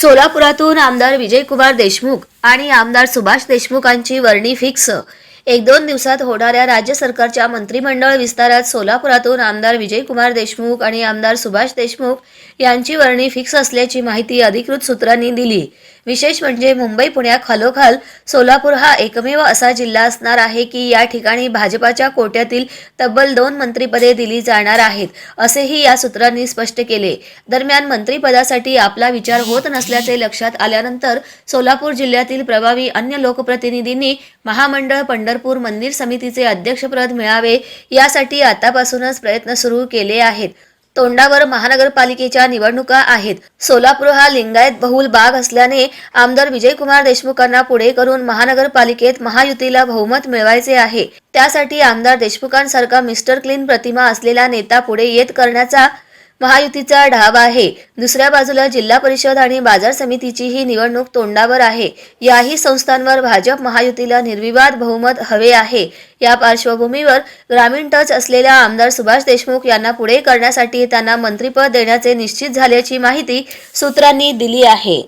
सोलापुरातून आमदार विजयकुमार देशमुख आणि आमदार सुभाष देशमुखांची वर्णी फिक्स. एक दोन दिवसात होणाऱ्या राज्य सरकारच्या मंत्रिमंडळ विस्तारात सोलापुरातून आमदार विजयकुमार देशमुख आणि आमदार सुभाष देशमुख यांची वर्णी फिक्स असल्याची माहिती अधिकृत सूत्रांनी दिली. विशेष म्हणजे मुंबई पुण्या खालोखाल सोलापूर हा एकमेव असा जिल्हा असणार आहे की या ठिकाणी भाजपाच्या कोट्यातील तब्बल दोन मंत्रिपदे दिली जाणार आहेत असेही या सूत्रांनी स्पष्ट केले. दरम्यान मंत्रिपदासाठी आपला विचार होत नसल्याचे लक्षात आल्यानंतर सोलापूर जिल्ह्यातील प्रभावी अन्य लोकप्रतिनिधींनी महामंडळ पंढरपूर मंदिर समितीचे अध्यक्षपद मिळावे यासाठी आतापासूनच प्रयत्न सुरू केले आहेत. तोंडावर महानगरपालिकेच्या निवडणुका आहेत. सोलापूर हा लिंगायत बहुल भाग असल्याने आमदार विजयकुमार देशमुखांना पुढे करून महानगरपालिकेत महायुतीला बहुमत मिळवायचे आहे. त्यासाठी आमदार देशमुखांसारखा मिस्टर क्लीन प्रतिमा असलेला नेता पुढे येत करण्याचा महायुतीचा ढाब आहे. दुसऱ्या बाजूला जिल्हा परिषद आणि बाजार समितीची ही निवडणूक तोंडावर आहे. याही संस्थांवर भाजप महायुतीला निर्विवाद बहुमत हवे आहे. या पार्श्वभूमीवर ग्रामीण टच असलेल्या आमदार सुभाष देशमुख यांना पुढे करण्यासाठी त्यांना मंत्रिपद देण्याचे निश्चित झाल्याची माहिती सूत्रांनी दिली आहे.